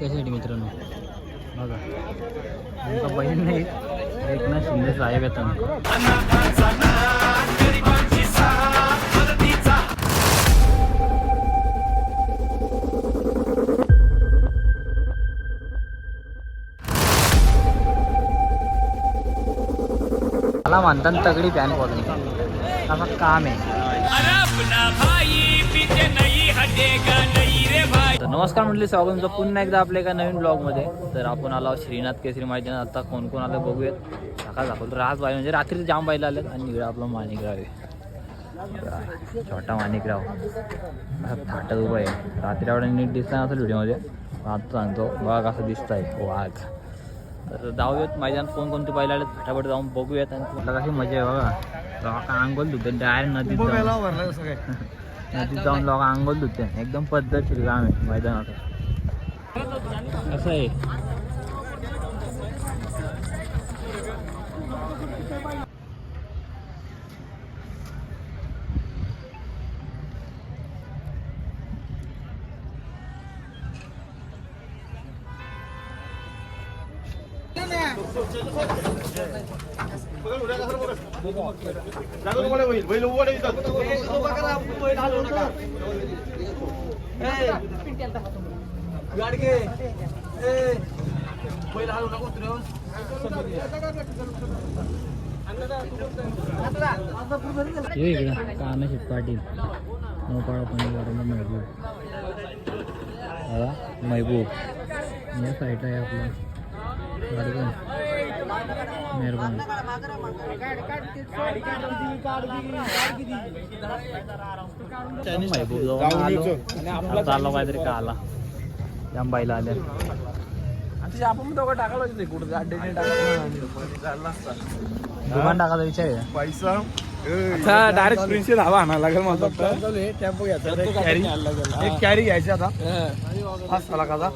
कशासाठी मित्रांनो? बघा. आमचा बहीण नाही एकनाथ शिंदे साहेब येतात. मला म्हणतात तगडी पॅन कॉलनी असं काम आहे. तर नमस्कार म्हटले स्वागत तुमचं पुन्हा एकदा आपल्या एका नवीन ब्लॉगमध्ये तर आपण आलो श्रीनाथ केसरी मैदानात. आता कोण कोण आलं बघूयात. सकाळ दाखवतो राज बाई म्हणजे रात्री जाम बाईला आलेत. आणि इकडे आपलं माणिकराव आहे. छोटा माणिकराव. असा थाटत उभा आहे. रात्री एवढा नीट दिसला नसेल व्हिडिओमध्ये. आता सांगतो बघा कसं दिसत आहे वाघ. तर जाऊयात मैदान कोण कोणते पाहिजे आले फटाफट जाऊन बघूयात. आणि कुठला कशी मजा आहे बघा. अंगोल धुते डायरेक्ट नदीत जाऊन. नदीत जाऊन लोक आंघोळ धुते. एकदम पद्धतशीर काम आहे मैदानात. असं आहे. ये इकडं कानाशी पाटील. मोपाळा पण महबूब हा महबूब या साईडला आहे आपला मेहरबान. आलो. काहीतरी का आला? जाम बाईला आल्या. आपण दोघं टाकायला होते कुठं. दुकान टाकायचा विचार आहे. पैसा. अच्छा डायरेक्ट प्रिन्सचे धावा आणायला लागेल मला टेम्पो कॅरी एक कॅरी घ्यायची आता. पाच सलाकाचा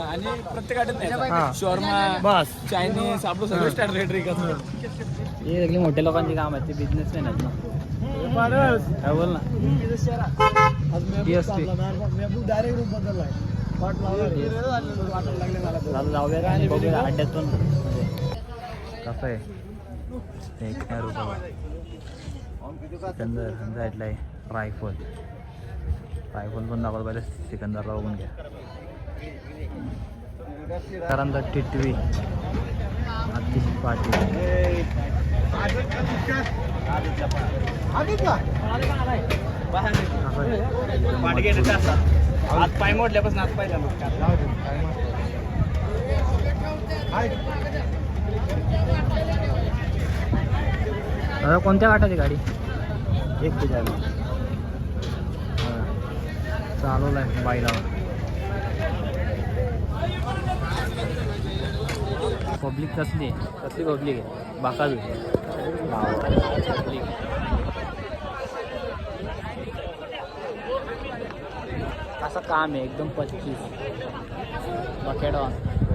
आणि प्रत्येक शॉर्मा बस. चायनीज आपलं सगळं स्टँड रेट हे सगळी मोठ्या लोकांची काम आहे ते बिझनेसमॅन आहेत ना. काय बोल ना? DSP. चालू जाऊया आणि बघूया अड्ड्यातून. कसं आहे? एक नाही रुपये. सिकंदर साईडला आहे रायफल. रायफल पण दाखवलं पाहिजे सिकंदरला बघून घ्या. त्यानंतर टिटवी. अतिश पाटील. आज पाय मोडल्यापासून आज पाहिजे दादा कोणत्या गाठाची गाडी? एक ते चालू चालवलं आहे बाईला. पब्लिक कसली? कसली पब्लिक आहे? बाका पब्लिक असं काम आहे? एकदम पच्चीस. बकेडॉन पब्लिक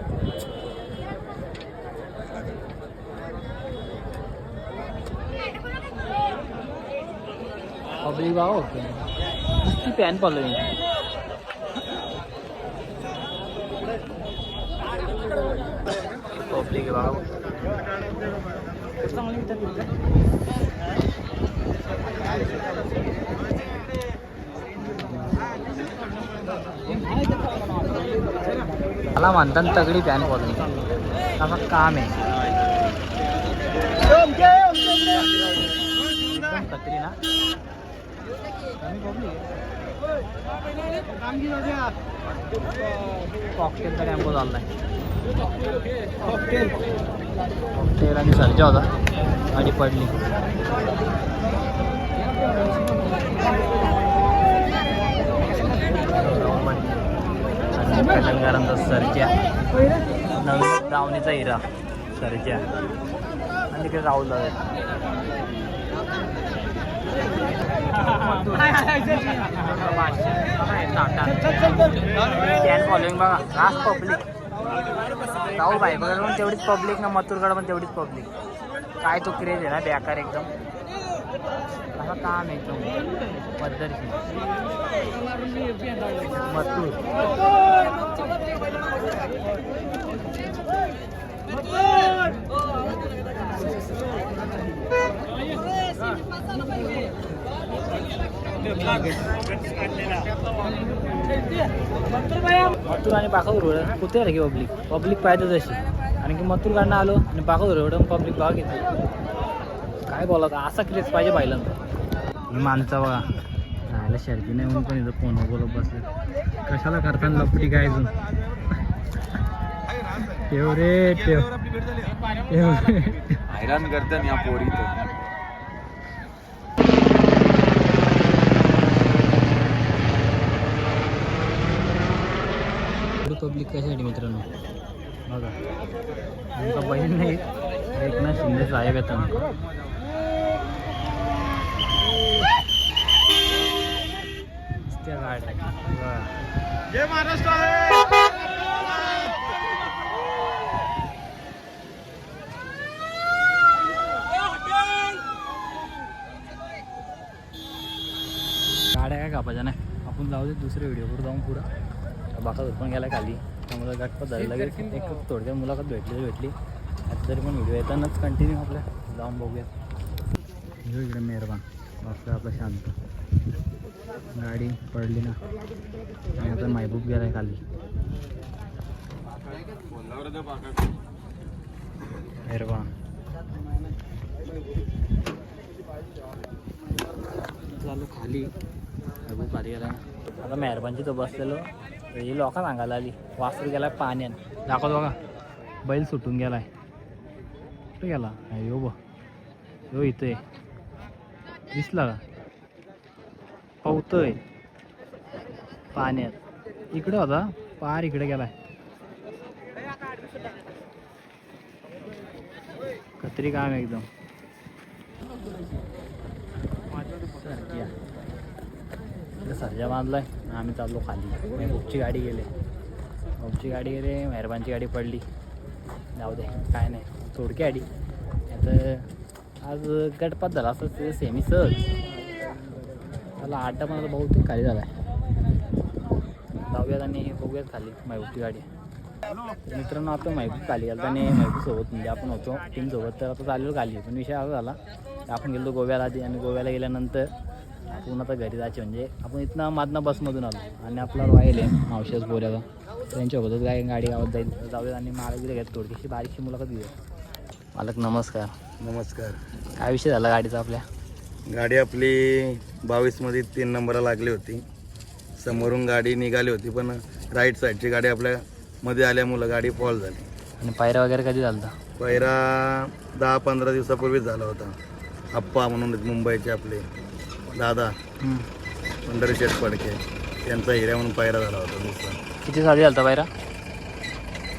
बाबा होते नुसती पॅन फॉलोईंग पब्लिक आहे बाबा मला म्हणतात तगडी पॅन फॉलोईंग असं काम आहे. खत्री ना. कॉकटेलचा टेम्पो चाललाय कॉकटेल आणि सर्जा होता. गाडी पडली. पॅटर्नकारांचा सर्जा नवीन दावणीचा हिरा. सर्जा आणि तिकडे राहुल आहे फॉलोईंग बघा रास पब्लिक राहुल भाई बघा पण तेवढीच पब्लिक ना मथुरगड पण तेवढीच पब्लिक काय तो क्रेज आहे ना बेकार एकदम असं काम आहे एकदम पद्धतशीर मथुर मथुर आणि पाखावर उडत कुठे रे की पब्लिक पब्लिक पाहिजे तशी. आणि की मथुर काढणं आलो आणि पाखावर उडून पब्लिक भाग घेते काय बोलायचं असा क्रेज पाहिजे पहिल्यांदा माणसा बघा. राहायला शर्दी नाही म्हणून पण इथं फोन बोलत बसले. कशाला करताना लपटी काय अजून? ठेव रे ठेव. हैराण करतात या पोरी पब्लिक कशासाठी मित्रांनो? बघा. आमचा बहीण नाही एकनाथ शिंदे साहेब येतात त्या. जय महाराष्ट्र गाड्या काय कापायच्या नाही. आपण जाऊ दे दुसऱ्या व्हिडिओवर जाऊन पुढं. बाका पण गेला खाली. त्यामुळे गटपत झालं. लगेच एक थोडक्यात मुलाखत भेटली भेटली. आता तरी पण व्हिडिओ येतानाच कंटिन्यू आपल्या जाऊन बघूया इकडे मेहरबान. बसलं आपलं शांत. गाडी पडली ना. आणि आता महबूब गेलाय खाली. मेहरबान. चालू खाली. महबूब खाली गेला. आता मेहरबानची तो बसलेलो. ही लोक सांगायला आली वासर गेलाय पाण्यात दाखवतो बघा. बैल सुटून गेलाय. कुठे गेला? यो ब यो इथं. दिसला का? पवतोय. पाण्यात. इकडे होता. पार इकडे गेलाय. कत्री काम एकदम. इकडे बांधलाय आम्ही चाललो खाली. भाऊची गाडी गेले. भाऊची गाडी गेले मेहरबानची गाडी पडली. जाऊ दे काय नाही. थोडकी गाडी आता आज गटपात झाला. असं ते सेमी सहज. त्याला आठ मला बहुतेक खाली झाला आहे जाऊयात आणि बघूयात खाली महबूबची गाडी. मित्रांनो आता महबूब खाली गेला आणि महबूब सोबत म्हणजे आपण होतो. टीमसोबत तर आता चाललो खाली. पण विषय असा झाला. आपण गेलो गोव्याला आधी आणि गोव्याला गेल्यानंतर आपण आता घरी जायचे म्हणजे आपण इथनं मादना बसमधून आलो. आणि आपला रॉयल आहे मावशेस बोऱ्याचा त्यांच्यासोबतच काय गाडी गावात जाईल. तर जाऊया आणि मालक घेत थोडीशी. बारीकशी मुलाखत घेऊया. मालक नमस्कार. नमस्कार. काय विषय झाला गाडीचा आपल्या? गाडी आपली बावीसमध्ये तीन नंबरला लागली होती. समोरून गाडी निघाली होती पण राईट साईडची गाडी आपल्या मध्ये आल्यामुळं गाडी फॉल झाली. आणि पायऱ्या वगैरे कधी झालता? पहिरा दहा पंधरा दिवसापूर्वीच झाला होता. अप्पा म्हणून मुंबईचे आपले. दादा पंढरी शेठ फडके त्यांचा हिऱ्या म्हणून पायरा झाला होता दुसरा किती दिवस आधी झालता पायरा?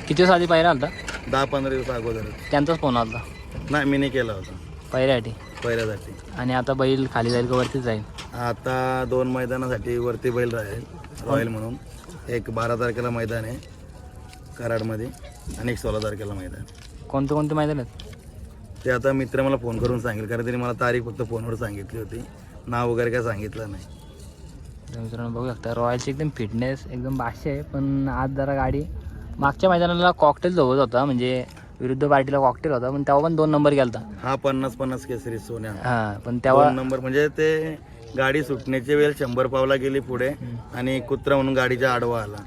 किती आधी पायरा आलता? दहा पंधरा दिवस अगोदरच त्यांचाच फोन आलता. नाही मी नाही केला होता. पायऱ्यासाठी? पहिऱ्यासाठी आणि आता बैल खाली जाईल का वरतीच जाईल? आता दोन मैदानासाठी वरती बैल राहील रॉयल म्हणून. एक बारा तारखेला मैदान आहे कराडमध्ये आणि एक सोळा तारखेला मैदान. कोणते कोणते मैदान आहेत? ते आता मित्र मला फोन करून सांगेल कारण त्यांनी मला तारीख फक्त फोनवर सांगितली होती. नाव वगैरे काय सांगितलं नाही. तर मित्रांनो बघू शकता रॉयलची एकदम फिटनेस एकदम बादशा आहे पण आज जरा गाडी मागच्या मैदानाला कॉकटेल सोबत होता म्हणजे विरुद्ध पार्टीला कॉकटेल होता पण तेव्हा पण दोन नंबर गेलता. हा पन्नास पन्नास केसरी सोन्या. हां पण तेव्हा दोन नंबर म्हणजे ते गाडी सुटण्याची वेळ शंभर पावला गेली पुढे आणि कुत्रा म्हणून गाडीच्या आडवा आला.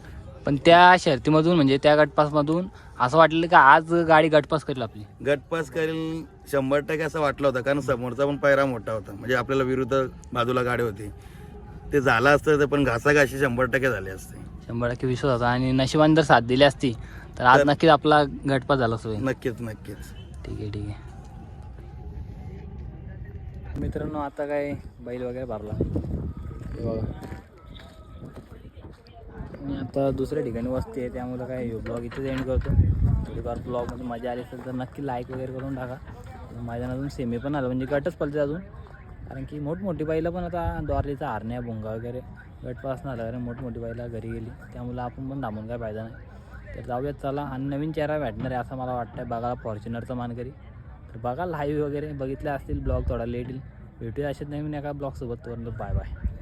पण त्या शर्तीमधून म्हणजे त्या गटपासमधून असं वाटलं का आज गाडी गटपास करेल आपली? गटपास करेल शंभर टक्के असं वाटलं होतं कारण समोरचा पण पायरा मोठा होता. म्हणजे आपल्याला विरुद्ध बाजूला गाडी होती. ते झालं असतं तर पण घासाघाशी शंभर टक्के झाले असते. शंभर टक्के विश्वास होता. आणि नशिबाने जर साथ दिली असती तर आज तर- नक्कीच आपला गटपास झाला असतो नक्कीच नक्कीच. ठीक आहे ठीक आहे. मित्रांनो आता काय बैल वगैरे भरला. हे बघा. मी आता दुसऱ्या ठिकाणी वस्ती आहे त्यामुळे काय ब्लॉग इथेच एंड करतो. थोडीफार ब्लॉगमध्ये मजा आली असेल तर नक्की लाईक वगैरे करून टाका. मैदानातून सेमी पण आलं म्हणजे गटच पलते अजून. कारण की मोठमोठी बाईला पण आता द्वारलीचा हारण्या भुंगा वगैरे. गटपास नाही आला कारण मोठमोठी बाईला घरी गेली. त्यामुळे आपण पण थांबून काय फायदा नाही. तर जाऊयात चला आणि नवीन चेहरा भेटणार आहे असं मला वाटतं आहे बघा फॉर्च्युनरचा मानकरी तर बघा लाईव्ह वगैरे बघितले असतील ब्लॉग थोडा लेट येईल. भेटूया असेच नवीन एका ब्लॉगसोबत तर बाय बाय